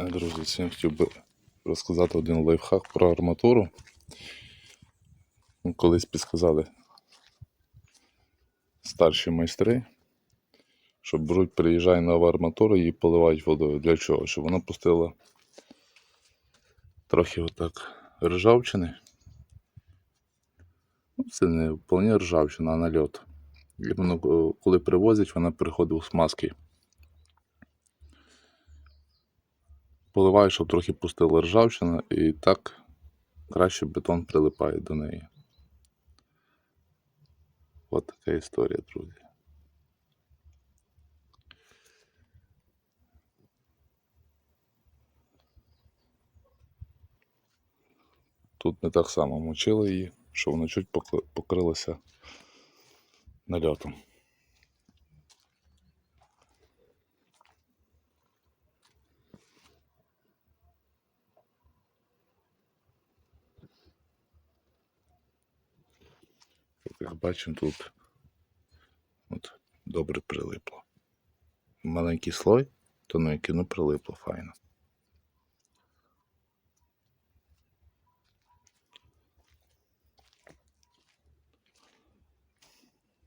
Друзі, сьогодні хотів би розказати один лайфхак про арматуру. Ну, Колись підсказали старші майстри, що беруть, приїжджає нова арматура і поливають водою. Для чого? Щоб вона пустила трохи отак ржавчини. Ну, це не вполне ржавчина, а нальот. І воно, коли привозять, вона переходить у смазки. Поливаю, щоб трохи пустила ржавчина, і так краще бетон прилипає до неї. От така історія, друзі. Тут не так само мочили її, що вона чуть покрилася нальотом. Як бачимо, тут от, добре прилипло. Маленький слой, тоненький, ну прилипло файно.